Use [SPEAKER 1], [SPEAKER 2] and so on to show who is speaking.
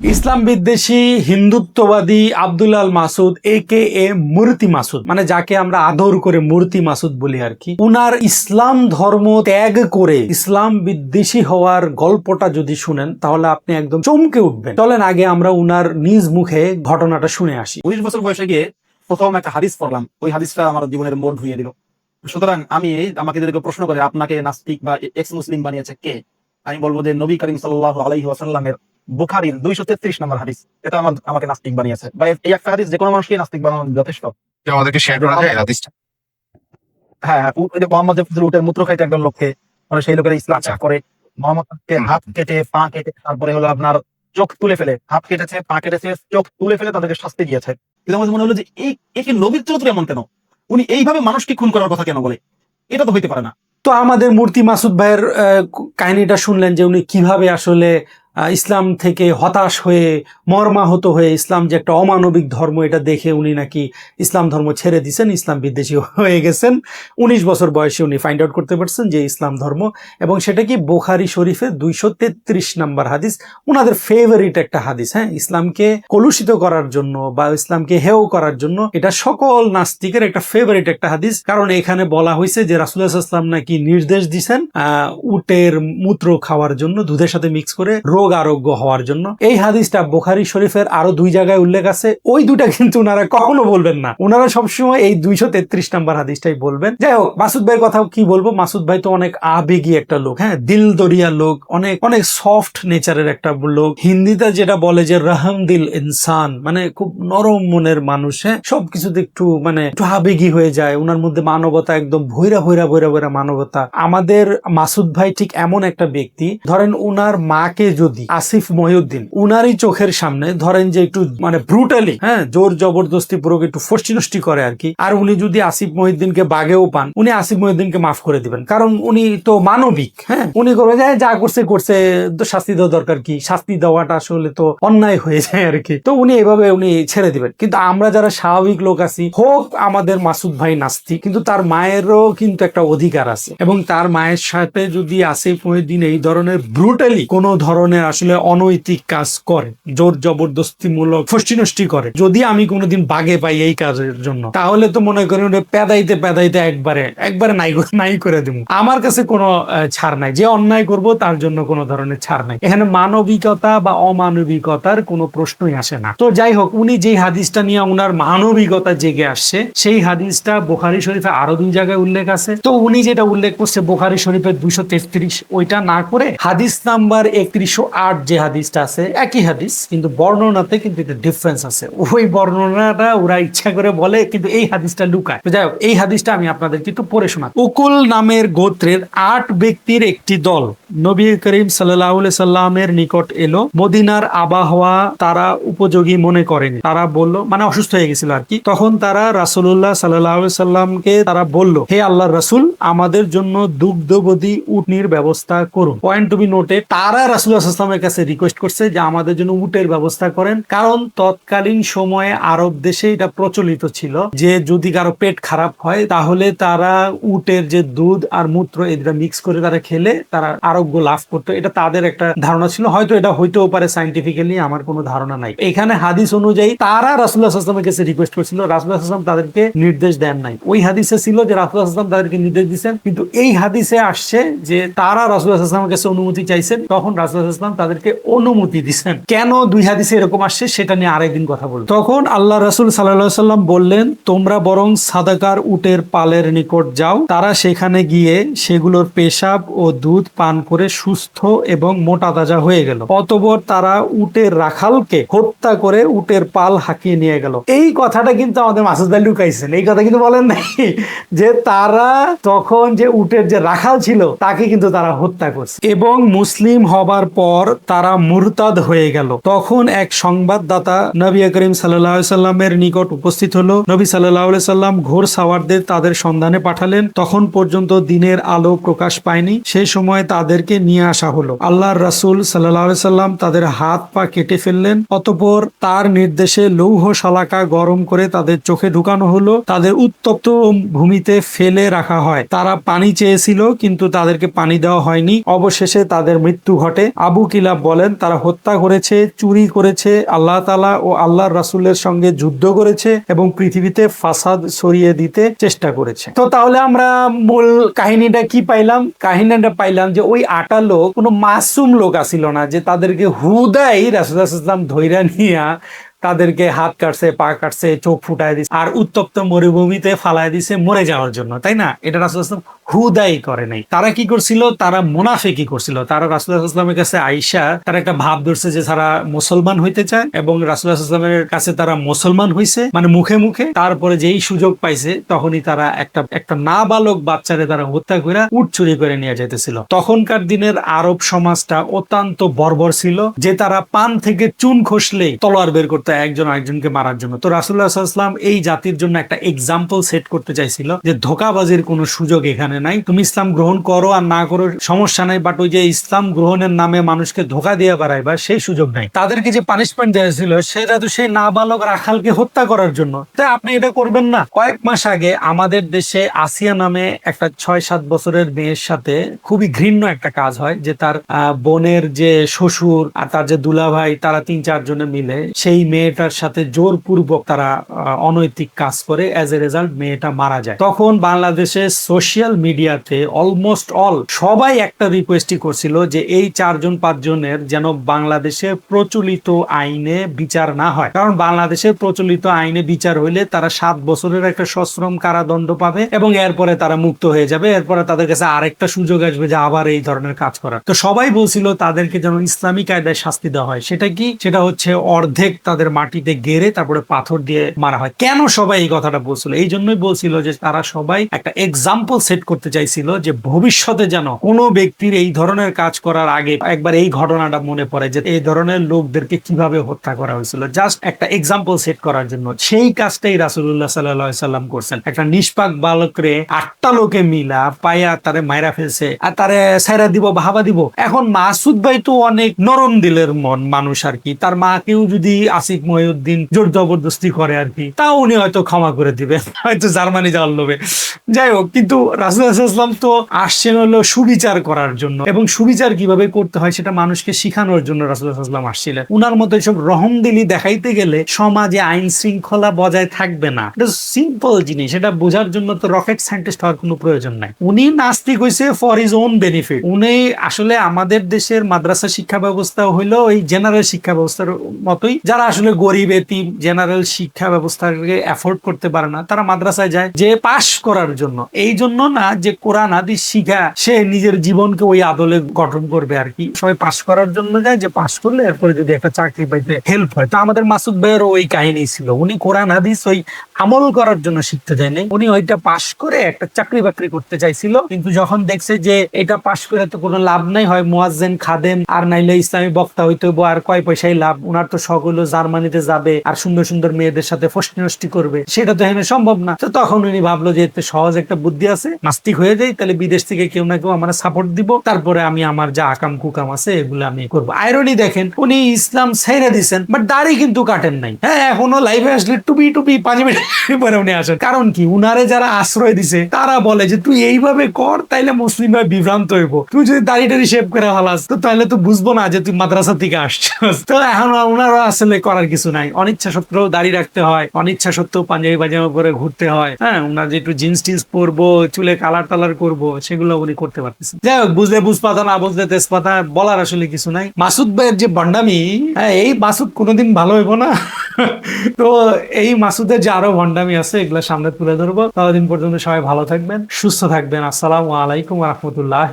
[SPEAKER 1] ইসলাম বিদ্বেষী হিন্দুত্ববাদী আব্দুল আল মাসুদ এ কে এ মূর্তি মাসুদ মানে যাকে আমরা আদর করে মূর্তি মাসুদ বলি আর কি। উনার ইসলাম ধর্ম ত্যাগ করে ইসলাম বিদ্বেষী হওয়ার গল্পটা যদি শুনেন, তাহলে আপনি একদম চমকে উঠবেন। চলেন, আগে আমরা উনার নিজ মুখে ঘটনাটা শুনে আসি।
[SPEAKER 2] উনিশ বছর বয়সে গিয়ে প্রথম একটা হাদিস পড়লাম। ওই হাদিসটা আমার জীবনের মোড় ধুয়ে দিল। সুতরাং আমি আমাকে যদি প্রশ্ন করে, আপনাকে নাস্তিক বা এক্স মুসলিম বানিয়েছে কে? আমি বলব যে নবী করিম সাল্লাহ আলাইহি ওয়াসাল্লামের বুখারির দুইশো তেত্রিশ নম্বর হাদিস। এটা আমার আমাকে নাস্তিক বানিয়েছে। বা এই একটা হাদিস যে কোনো মানুষকে নাস্তিক বানানো যথেষ্ট।
[SPEAKER 3] আমাদেরকে শেয়ার করা যায় হাদিসটা?
[SPEAKER 2] হ্যাঁ হ্যাঁ, উ- ওই যে মোহাম্মদ উটের মূত্র খাইতে একদম লোককে মানে সেই লোকের ইসলাম করে মোহাম্মদকে হাত কেটে পা কেটে তারপরে হলো আপনার চোখ তুলে ফেলে হাত কেটেছে পা কেটেছে চোখ তুলে ফেলে তাদেরকে শাস্তি দিয়েছে। কিন্তু আমার মনে হলো যে এই একে নবীর চরিত্র এমন কেন? উনি এইভাবে মানুষকে খুন করার কথা কেন বলে? এটা তো হইতে পারে না।
[SPEAKER 1] তো আমাদের মূর্তি মাসুদ ভাইয়ের আহ, কাহিনীটা শুনলেন যে উনি কীভাবে আসলে ইসলাম থেকে হতাশ হয়ে, মর্মাহত হয়ে ইসলাম যে একটা অমানবিক ধর্ম, এটা দেখে উনি নাকি ইসলাম ধর্ম ছেড়ে দিয়েছেন ইসলাম বিদ্বেষী হয়ে গেছেন। উনিশ বছর বয়সে উনি ফাইন্ড আউট করতে পারছেন যে ইসলাম ধর্ম, এবং সেটা কি বোখারি শরীফের দুইশো তেত্রিশ নাম্বার হাদিস ওনাদের ফেভারিট একটা হাদিস হ্যাঁ? ইসলামকে কলুষিত করার জন্য বা ইসলামকে হেও করার জন্য এটা সকল নাস্তিকের একটা ফেভারিট একটা হাদিস, কারণ এখানে বলা হয়েছে যে রাসুল্লাহ ইসলাম নাকি নির্দেশ দিছেন উটের মূত্র খাওয়ার জন্য দুধের সাথে মিক্স করে রোগ আরোগ্য হওয়ার জন্য। এই হাদিসটা বোখারি শরীফের আরও দুই জায়গায় উল্লেখ আছে। ওই দুটা কিন্তু ওনারা কখনো বলবেন না। ওনারা সবসময় এই দুইশো তেত্রিশ নাম্বার হাদিসটাই বলবেন। যাই হোক, মাসুদ ভাইয়ের কথা কি বলব? মাসুদ ভাই তো অনেক আবেগী একটা লোক হ্যাঁ? দিল দরিয়া লোক, অনেক অনেক সফট নেচারের একটা লোক। হিন্দিতে যেটা বলে যে রহম দিল ইনসান মানে খুব নরম মনের মানুষ হ্যাঁ? সবকিছুতে একটু মানে একটু আবেগী হয়ে যায়। ওনার মধ্যে মানবতা একদম ভৈরা ভৈরা ভৈরা ভৈরা মানবতা। আমাদের মাসুদ ভাই ঠিক এমন একটা ব্যক্তি। ধরেন উনার মাকে যদি আসিফ মহিউদ্দিন। উনারই চোখের সামনে ধরেন যে একটু মানে ব্রুটালি হ্যাঁ জোর জবরদস্তি পুরো একটু ফষ্টি করে আর কি। আর উনি যদি আসিফ মহিউদ্দিনকে বাগেও পান, উনি আসিফ মহিউদ্দিনকে মাফ করে দিবেন। কারণ উনি তো মানবিক হ্যাঁ উনি করবে যে যা করছে করছে শাস্তি দেওয়া দরকার কি? শাস্তি দেওয়াটা আসলে তো অন্যায় হয়ে যায় আর কি। তো উনি এভাবে উনি ছেড়ে দিবেন। কিন্তু আমরা যারা স্বাভাবিক লোক আছি, হোক আমাদের মাসুদ ভাই নাস্তি কিন্তু তার মায়েরও কিন্তু একটা অধিকার আছে। এবং তার মায়ের সাথে যদি আসিফ মহিউদ্দিন এই ধরনের ব্রুটালি কোনো ধরনের আসলে অনৈতিক কাজ করে, জোর জবরদস্তিমূলক ফষ্টি নষ্টি করে। যদি আমি কোনোদিন বাগে পাই এই কাজের জন্য, তাহলে তো মনে করেন ওটা পেদাইতে পেদাইতে একবারে একবারে নাই নাই করে দেবো আমার কাছে কোনো ছাড় নাই। যে অন্যায় করব, তার জন্য কোনো ধরনের ছাড় নাই। এখানে মানবিকতা বা অমানবিকতার কোনো প্রশ্নই আসে না। তো যাই হোক, উনি যেই হাদিসটা নিয়ে ওনার মানবিকতা জেগে আসছে, সেই হাদিসটা বোখারি শরীফে আরও দুই জায়গায় উল্লেখ আছে। তো উনি যেটা উল্লেখ করছে বোখারি শরীফের দুইশো তেত্রিশ, ওইটা না করে হাদিস নাম্বার একত্রিশশো আট যে হাদিসটা আছে, একই হাদিস, কিন্তু বর্ণনাতে কিন্তু একটা ডিফারেন্স আছে। ওই বর্ণনাটা ওরা ইচ্ছা করে বলে, কিন্তু এই হাদিসটা লুকায়। যাই হোক, এই হাদিসটা আমি আপনাদেরকে একটু পড়ে শোনা উকুল নামের গোত্রের আট ব্যক্তির একটি দল। নবী করিম সাল্লাহ সাল্লামের নিকট এলো। মদিনার আবহাওয়া তারা উপযোগী মনে করেনি। তারা বলল মানে অসুস্থ হয়ে গেছিল আর কি। তখন তারা রাসুল্লাহ সাল্লাহ সাল্লামকে তারা বলল, হে আল্লাহ রাসুল, আমাদের জন্য দুগ্ধবতী উটনির ব্যবস্থা করুন। পয়েন্ট টু বি নোটে তারা রাসুল্লাহ সাল্লামের কাছে রিকোয়েস্ট করছে যে আমাদের জন্য উটের ব্যবস্থা করেন। কারণ তৎকালীন সময়ে আরব দেশে এটা প্রচলিত ছিল যে যদি কারও পেট খারাপ হয়, তাহলে তারা উটের যে দুধ আর মূত্র এটা মিক্স করে তারা খেলে তারা আরোগ্য লাভ করতো। এটা তাদের একটা ধারণা ছিল। হয়তো এটা হইতেও পারে সাইন্টিফিক্যালি আমার কোনো ধারণা নাই। এখানে হাদিস অনুযায়ী তারা রাসুল্লাহ আসলামের কাছে রিকোয়েস্ট করছিল রাসুল্লাহ আসলাম তাদেরকে নির্দেশ দেন নাই। ওই হাদিসে ছিল যে রাসুল্লাহ আসলাম তাদেরকে নির্দেশ দিচ্ছেন কিন্তু এই হাদিসে আসছে যে তারা রাসুল্লাহ আসলামের কাছে অনুমতি চাইছেন, তখন রাসুল্লাহ আসলাম তাদেরকে অনুমতি দিচ্ছেন কেন দুই হাদিসে এরকম আসছে সেটা নিয়ে আরেকদিন কথা বলব। তখন আল্লাহ রাসুল সাল্লাহ সাল্লাম বললেন, তোমরা বরং সাদাকার উটের পালের নিকট যাও। তারা সেখানে গিয়ে সেগুলোর পেশাব ও দুধ পান করে সুস্থ এবং মোটা তাজা হয়ে গেল। অতপর তারা উটের রাখালকে হত্যা করে উটের পাল হাঁকিয়ে নিয়ে গেল। এই কথাটা কিন্তু আমাদের মাসুদ ভাই লুকাইছেন। এই কথা কিন্তু বলেন নাই যে তারা তখন যে উটের যে রাখাল ছিল, তাকে কিন্তু তারা হত্যা করছে। এবং মুসলিম হবার পর তারা মুরতাদ হয়ে গেল। তখন এক সংবাদদাতা নবী করিম সাল্লামের নিকট উপস্থিত হলো। নবী সাল্লাম ঘোর সাওয়ারদের তাদের সন্ধানে পাঠালেন। তখন পর্যন্ত দিনের আলো প্রকাশ পায়নি। সেই সময় তাদেরকে নিয়ে আসা হলো। আল্লাহর রাসূল সাল্লাহ সাল্লাম তাদের হাত পা কেটে ফেললেন। অতপর তার নির্দেশে লৌহ শালাকা গরম করে তাদের চোখে ঢুকানো হলো। তাদের উত্তপ্ত ভূমিতে ফেলে রাখা হয়। তারা পানি চেয়েছিল, কিন্তু তাদেরকে পানি দেওয়া হয়নি। অবশেষে তাদের মৃত্যু ঘটে। আবু কিলাব বলেন, তারা হত্যা করেছে, চুরি করেছে, আল্লাহ তালা ও আল্লাহ রাসুলের সঙ্গে যুদ্ধ করেছে এবং পৃথিবীতে ফাসাদ সরিয়ে দিতে চেষ্টা করেছে। তো তাহলে আমরা মূল কাহিনীটা কি পাইলাম? কাহিনীটা পাইলাম যে ওই আটা লোক, কোনো মাসুম লোক আসিল না যে তাদেরকে হুদাই রাসুলাম ধৈরা নিয়া তাদেরকে হাত কাটছে, পা কাটছে, চোখ ফুটায় দিছে, আর উত্তপ্ত মরুভূমিতে ফালায় দিছে মরে যাওয়ার জন্য, তাই না? এটা রাসুলাম হুদাই করে নাই। তারা কি করছিল? তারা মুনাফেকি করছিল। তারা রাসুলামের কাছে আইসা তারা একটা ভাব ধরছে যে তারা মুসলমান হইতে চায় এবং রাসুলামের কাছে তারা মুসলমান হইছে মানে মুখে মুখে। তারপরে যেই সুযোগ পাইছে, তখনই তারা একটা একটা নাবালক বাচ্চারে তারা হত্যা করে উট চুরি করে নিয়ে যাইতেছিল। তখনকার দিনের আরব সমাজটা অত্যন্ত বর্বর ছিল, যে তারা পান থেকে চুন খসলেই তলোয়ার বের করতো। একজন আরেকজনকে মারার জন্য। তো রাসুল্লাহ সাল্লাম এই জাতির জন্য একটা এক্সাম্পল সেট করতে চাইছিল যে ধোকাবাজির কোনো সুযোগ এখানে নাই। তুমি ইসলাম গ্রহণ করো আর না করো সমস্যা নাই বাট ওই যে ইসলাম গ্রহণের নামে মানুষকে ধোকা দিয়ে বেড়াইবা, সেই সুযোগ নাই। তাদেরকে যে পানিশমেন্ট দেওয়া ছিল, সেটা তো সেই নাবালক রাখালকে হত্যা করার জন্য। তাই আপনি এটা করবেন না। কয়েক মাস আগে আমাদের দেশে আসিয়া নামে একটা ছয় সাত বছরের মেয়ের সাথে খুবই ঘৃণ্য একটা কাজ হয়, যে তার বোনের যে শ্বশুর আর তার যে দুলাভাই, তারা তিন চারজনে মিলে সেই মেয়েটার সাথে জোরপূর্বক তারা অনৈতিক কাজ করে অ্যাজ এ রেজাল্ট মেয়েটা মারা যায়। তখন বাংলাদেশে সোশ্যাল মিডিয়াতে অলমোস্ট অল সবাই একটা রিকোয়েস্টই করছিল যে এই চারজন, পাঁচজনের যেন বাংলাদেশে প্রচলিত আইনে বিচার না হয়। কারণ বাংলাদেশের প্রচলিত আইনে বিচার হইলে তারা সাত বছরের একটা সশ্রম কারাদণ্ড পাবে এবং এরপরে তারা মুক্ত হয়ে যাবে। এরপরে তাদের কাছে আরেকটা সুযোগ আসবে যে আবার এই ধরনের কাজ করার। তো সবাই বলছিল তাদেরকে যেন ইসলামী কায়দায় শাস্তি দেওয়া হয়। সেটা কি? সেটা হচ্ছে অর্ধেক তাদের মাটিতে গেড়ে তারপরে পাথর দিয়ে মারা হয়। কেন সবাই এই কথাটা বলছিল? এই জন্যই বলছিল যে তারা সবাই একটা এক্সাম্পল সেট করতে চাইছিল যে ভবিষ্যতে যেন কোনো ব্যক্তির এই ধরনের কাজ করার আগে একবার এই ঘটনাটা মনে পড়ে যে এই ধরনের লোকদেরকে কীভাবে হত্যা করা হয়েছিল। জাস্ট একটা এক্সাম্পল সেট করার জন্য। সেই কাজটাই রাসুল্লাহ সাল্লাহ সাল্লাম করছেন। একটা নিষ্পাক বালকরে আটটা লোকে মিলা পায়া তারে মায়েরা ফেলছে, আর তারে সাইরা দিব ভাবা দিব। এখন মাসুদ ভাই তো অনেক নরম দিলের মন মানুষ আর কি। তার মাকেও যদি আসিফ মহিউদ্দিন জোর জবরদস্তি করে আর কি। তাও উনি হয়তো ক্ষমা করে দিবে হয়তো জার্মানি যাওয়ার লোভে। যাই হোক, কিন্তু রাসুলাম তো আসছেন হলো সুবিচার করার জন্য এবং সুবিচার কীভাবে করতে হয় সেটা মানুষকে শিখানোর জন্য রাসুলাম আসছিলেন। উনার মতো এসব রহমদিলি দেখাইতে গেলে সমাজে আইন শৃঙ্খলা বজায় থাকবে না। এটা সিম্পল জিনিস, এটা বোঝার জন্য তো রকেট সায়েন্টিস্ট হওয়ার কোনো প্রয়োজন নাই। উনি নাস্তিক হয়েছে ফর ইজ ওন বেনিফিট উনি আসলে আমাদের দেশের মাদ্রাসা শিক্ষা ব্যবস্থা হইল ওই জেনারেল শিক্ষা ব্যবস্থার মতোই। যারা আসলে গরিব, এতিম জেনারেল শিক্ষা ব্যবস্থাকে অ্যাফোর্ড করতে পারে না। তারা মাদ্রাসায় যায় যে পাশ করার জন্য। এই জন্য না যে কোরআন, হাদিস শিখা, সে নিজের জীবনকে ওই আদলে গঠন করবে আর কি। সবাই পাশ করার জন্য যায় যে পাশ করলে এরপরে যদি একটা চাকরি পাইতে হেল্প হয়। তো আমাদের মাসুদ ভাইয়েরও ওই কাহিনী ছিল। উনি কোরআন, হাদিস ওই আমল করার জন্য শিখতে যায়নি উনি ওইটা পাশ করে একটা চাকরি বাকরি করতে চাইছিল। কিন্তু যখন দেখছে যে এটা পাশ করে তো কোনো লাভ নাই, হয় মুয়াজ্জেন, খাদেম, আর নাইলে ইসলামী বক্তা হইতে হইবো, আর কয় পয়সাই লাভ? উনার তো শখ জার্মানিতে যাবে, আর সুন্দর সুন্দর মেয়েদের সাথে ফষ্টি নষ্টি করবে। সেটা তো এখানে সম্ভব না। তো তখন উনি ভাবলো যে এতে সহজ একটা বুদ্ধি আছে। নাস্তিক হয়ে যাই, তাহলে বিদেশ থেকে কেউ না কেউ আমার সাপোর্ট দিব। তারপরে আমি আমার যা আকাম কুকাম আছে, এগুলো আমি করব। আয়রনি দেখেন, উনি ইসলাম ছেড়ে দিছেন বাট দাড়ি কিন্তু কাটেন নাই। হ্যাঁ এখনও লাইফে আসলে টুপি টুপি পাঁচ মিনিট পরে উনি আসেন। কারণ কি? উনারে যারা আশ্রয় দিছে, তারা বলে যে, তুই এইভাবে কর, তাইলে মুসলিম ভাই বিভ্রান্ত হইব। তুই যদি দাড়ি টাড়ি শেভ করে হালাস তো তাহলে তো বুঝব না যে তুই মাদ্রাসা থেকে আসছিস। তো এখন ওনারা আসলে করার কিছু নাই। অনিচ্ছা সত্ত্বেও দাড়ি রাখতে হয় অনিচ্ছা সত্ত্বেও পাঞ্জাবি পাজামা পরে ঘুরতে হয়। হ্যাঁ ওনার যে একটু জিন্স টিন্স পরবো, চুলে কালার টালার করব, সেগুলো উনি করতে পারতেছেন। যাই হোক, বুঝলে বুঝপাতা, না বুঝলে তেজপাতা, বলার আসলে কিছু নাই। মাসুদ ভাইয়ের যে ভণ্ডামি হ্যাঁ এই মাসুদ কোনোদিন ভালো হইব না। তো এই মাসুদের যে আরও ভণ্ডামি আছে, এগুলো সামনে তুলে ধরবো। ততদিন পর্যন্ত সবাই ভালো থাকবেন, সুস্থ থাকবেন। আসসালামু আলাইকুম রহমতুল্লাহ